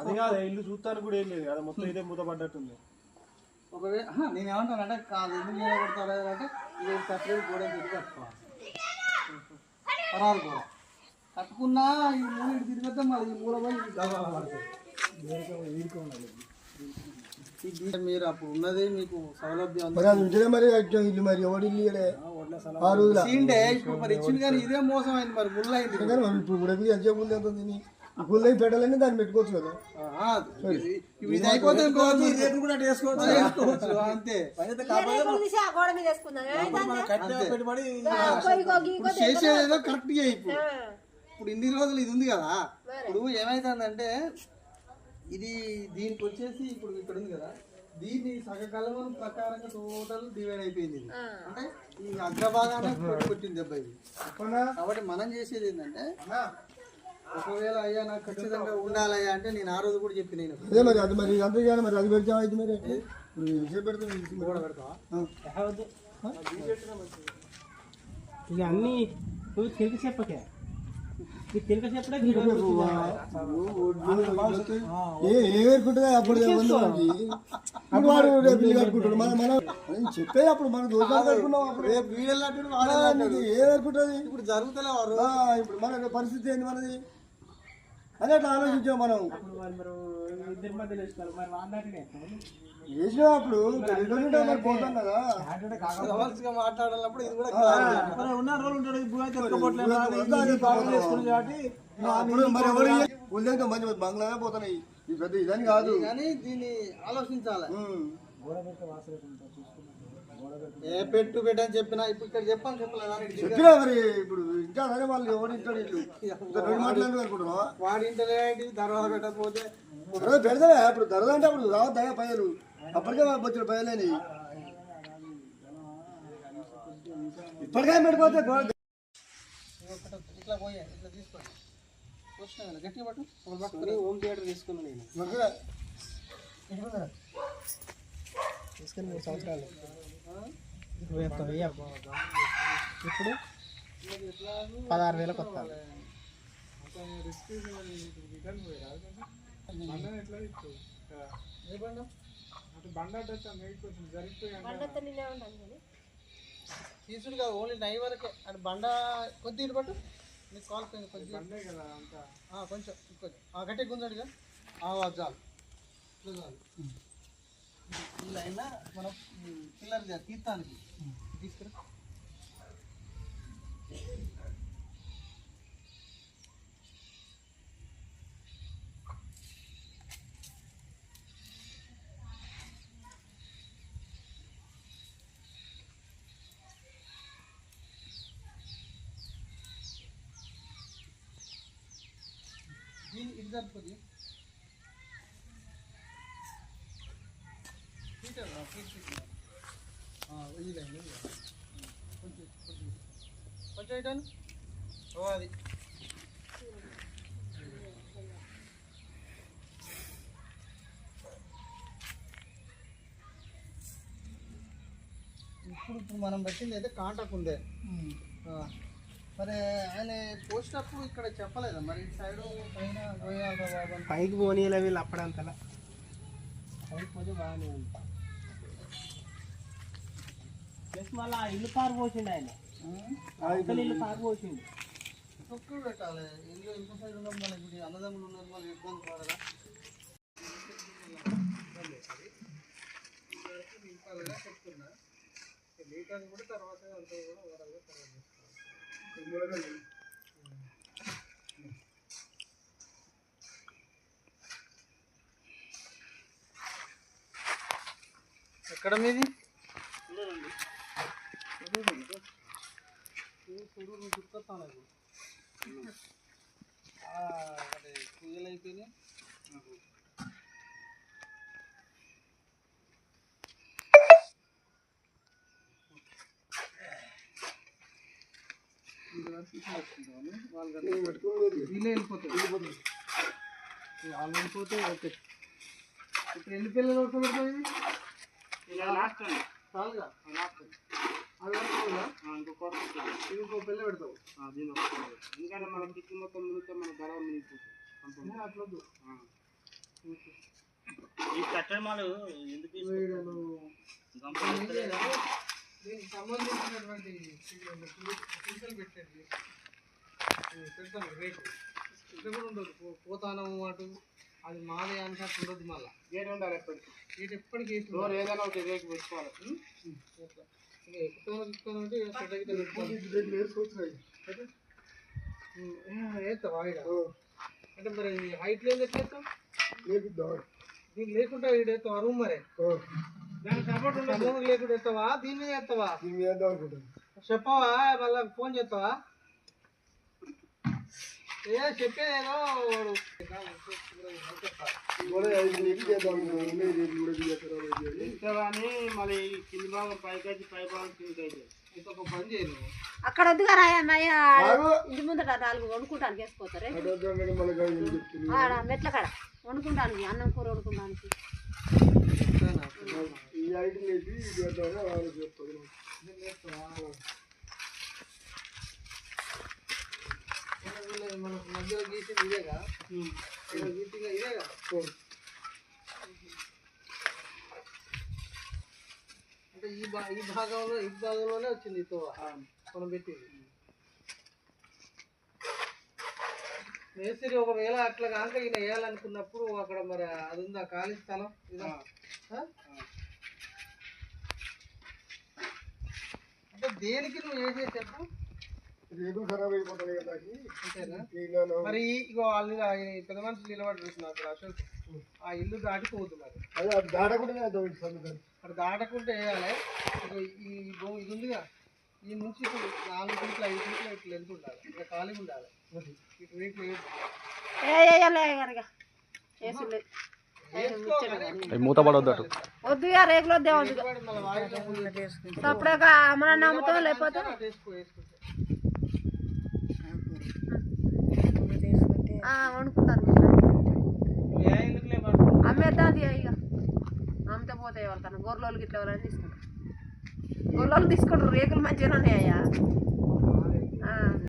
అది కాదు ఇల్లు చూస్తాను కూడా ఏం లేదు కదా మొత్తం ఇదే మూత పడ్డట్టుంది. ఒకవేళ నేను ఏమంటానంటే కాదు ఎందుకు నీడ కొడతారు అంటే ఇది సపరేట్ గోడ తిరిగి కట్టుకోవాలి పరాలు గోడ. కట్టుకున్నా ఈ మూల ఇటు తిరిగితే మళ్ళీ ఈ మూల పోయి మీరు అప్పుడు ఉన్నది మీకు సౌలభ్యం మరి ఇల్లు మరి ఎవడి ఇల్లు. ఆ రోజుల? సీండే ఇప్పుడు మరి ఇచ్చింది కానీ ఇదే మోసం అయింది మరి ముళ్ళు మరి ఇప్పుడు కూడా ఎంత చెప్పు ఎంత ఉంది ఈ గుళ్ళు పెట్టాలని దాన్ని పెట్టుకోవచ్చు కదా. ఇది- అయిపోతే రేపు కూడా వేసుకోవచ్చు. వేసుకోవచ్చు అంతే? పెట్టుబడి ఆ, కొయ్యికో, గీకో, ఇప్పుడు చేసేది ఏదో కరెక్ట్గా ఇప్పుడు ఇన్ని రోజులు ఇది ఉంది కదా. ఇప్పుడు ఏమైతుందంటే ఇది దీనికి వచ్చేసి ఇప్పుడు ఇక్కడ ఉంది కదా. దీన్ని సగకాలం ప్రకారంగా టోటల్ డివైడ్ అయిపోయింది. అంటే ఈ అగ్రభాగానే కొట్టి కొట్టింది దెబ్బ ఇది కాబట్టి మనం చేసేది ఏంటంటే ఒకవేళ అయ్యా నాకు ఖచ్చితంగా ఉండాలయ్యా అంటే నేను ఆ రోజు కూడా చెప్పి నేను. అదే మరి అది మరి అంతే కానీ మరి అది పెడితే అయితే మరి? ఇప్పుడు పెడతాం కూడా పెడతావా? ఇక అన్ని నువ్వు తిరిగి చెప్పకే. నీకు తిరిగి చెప్పడే ఏ ఏ వేరుకుంటుందా అప్పుడు ఏముంది మనకి ఇప్పుడు వాడు రేపు ఇల్లు కట్టుకుంటాడు. మనం మనం అది చెప్పే అప్పుడు మనం దోషాలు కట్టుకున్నాం అప్పుడు. రేపు ఇప్పుడు జరుగుతలే ఇప్పుడు మన పరిస్థితి ఏంటి మనది? అదే అట్లా ఆలోచించాం మనం. మరి మరి పోతాం కదా. ఇది కూడా ఉన్న రోజులు ఉంటాడు. అయితే మంచి బంగ్లానే పోతున్నాయి. ఇది పెద్ద ఇదని కాదు. కానీ దీన్ని ఆలోచించాలి. ఏ పెట్టు పెట్టు అని చెప్పినా ఇప్పుడు ఇక్కడ చెప్పాను చెప్పలేదు చెప్పినా మరి ఇప్పుడు ఇంకా అదే వాళ్ళు ఎవరు ఇంత రెండు మాట్లాడు అనుకుంటున్నావా? వాడి ఇంటలేంటి తర్వాత పెట్టకపోతే అదే పెడతావా ఇప్పుడు ధరలు అంటే అప్పుడు రావద్దా పైరు అప్పటికే వచ్చిన పైలేని ఇప్పటికే ఒకటి ఇట్లా పోయే ఇట్లా తీసుకోండి వచ్చినా కదా గట్టిగా పట్టు. పట్టుకొని హోమ్ థియేటర్ తీసుకున్నాను నేను. మగ్గురా. తీసుకొని మూడు సంవత్సరాలు ఇరవై. ఇప్పుడు పదహారు వేలకు వస్తాను. ఉన్నాను కానీ. తీసుడు కాదు ఓన్లీ నై వరకే. అది బండ కొద్ది ఇటు పట్టు. నీకు కాల్ కొంచెం ఇంకొంచెం ఆ, గట్టిగా గుంజడుగా ఆ చాలు. చాలు. లైన్ మనం పిల్లర్ తీర్థానికి తీసుకురా. దీన్ని ఇటు కొంచెం కొంచెం కొంచెం ఇటాను ఓ అది ఇప్పుడు ఇప్పుడు మనం పెట్టింది అయితే కాంటాక్ట్ ఉందే. మరి ఆయన పోసినప్పుడు ఇక్కడ చెప్పలేదా? మరి సైడ్ పైన. పైకి వీళ్ళు అప్పుడంతలా. పైకి పోతే బాగానే ఉంది. ప్లస్ మళ్ళీ ఆ ఇల్లు పారు పోసిండు ఆయన. అవతల ఇల్లు. పారు పోసిండు. తొక్కుడు పెట్టాలి. ఇల్లు ఇంకో సైడ్ ఉన్నాం మళ్ళీ ఇప్పుడు అన్నదమ్ములు ఉన్నారు మళ్ళీ ఇబ్బంది పడదా చెప్తున్నా మీటర్ కూడా తర్వాత అంతా కూడా ఓవరాల్గా తర్వాత చేసుకోవాలి. ఎక్కడ మీది? ఇప్పుడు ఆ, ఒకటి పూజలు అయిపోయినాయి వీళ్ళే వెళ్ళిపోతే ఓకే. ఇప్పుడు ఎన్ని పిల్లలు ఉడకబెడతాయి చాలుగా. అది వరకుగా? ఇది ఇంకో పిల్ల పెడతావు. ఎందుకంటే మనం కిచెన్ మొత్తం మునిగితే మన ధర మునిగిపోతుంది అట్లొద్దు కట్టడి మాలు ఎందుకు? దీనికి సంబంధించినటువంటి పింఛలు పెట్టండి. పెడతాను రేటు ఇక్కడ కూడా ఉండదు. పోతానం అటు. అది మాదే అంటే ఉండదు మళ్ళీ. గేట్ ఉండాలి ఎప్పటికీ? ఎప్పటికీ ఏదైనా ఒకటి రేకు పెట్టుకోవాలి. అంటే కట్ట గిట్ట పెట్టుకోవాలి వేస్తావా ఈడ అంటే మరి హైట్ లేదు ఎట్లేస్తావు దీనికి లేకుండా ఈడ వేస్తావా రూమ్ మరే దానికి సపోర్ట్ ఉండదు లేకుండా వేస్తావా దీని మీద వేస్తావా చెప్పవా మళ్ళా ఫోన్ చేస్తావా ఏ చెప్పేదేదో వాడు కానీ మళ్ళీ కింది భాగం పైకి అయితే పై భాగం కిందికి అయితే. ఇంకొక పని అక్కడ వద్దుగా రాయమ్మయ్య ఇంటి ముందట నాలుగు వండుకుంటానికి వేసుకోతారే ఆడ మెట్ల కాడ వండుకుంటానికి అన్నం కూర వండుకుంటానికి. ఈ మనకు మధ్యలో గీసింది ఇదేగా? గీసింది ఇదేగా? ఈ భా ఈ భాగంలో ఈ భాగంలోనే వచ్చింది తోవ. మనం పెట్టింది. మేస్త్రి ఒకవేళ అట్లా కాక ఈయన వేయాలనుకున్నప్పుడు అక్కడ మరి అది ఉందా? ఖాళీ స్థలం? ఇదా? అంటే దేనికి నువ్వు ఏం చెప్పు రేపు ఖరాబ్ అయిపోతుంది కదా మరి ఇగో వాళ్ళు పెద్ద మనుషులు నిలబడి చూస్తున్నారు అశోక్. ఆ ఇల్లు దాటిపోవద్దు మరి. అదే అది దాటకుండా అక్కడ దాటకుంటే వేయాలి ఇగో ఈ భూమి ఇది ఉందిగా ఈ నుంచి ఇప్పుడు నాలుగు ఫీట్లు ఐదు ఫీట్లు ఇట్లా ఎంత ఉండాలి. ఇక్కడ ఖాళీగా ఉండాలి. ఇటు రేట్లు వేయాలి గారిగా వేసులే వద్దు రేకులు వద్దే వద్దు అప్పుడే మన నమ్ముతాం లేకపోతే? గొర్రెలు ఇట్లా ఎవరైనా తీసుకుంటారు. గొర్రెలు తీసుకుంటారు. రేకులు మంచిగా ఉన్నాయా?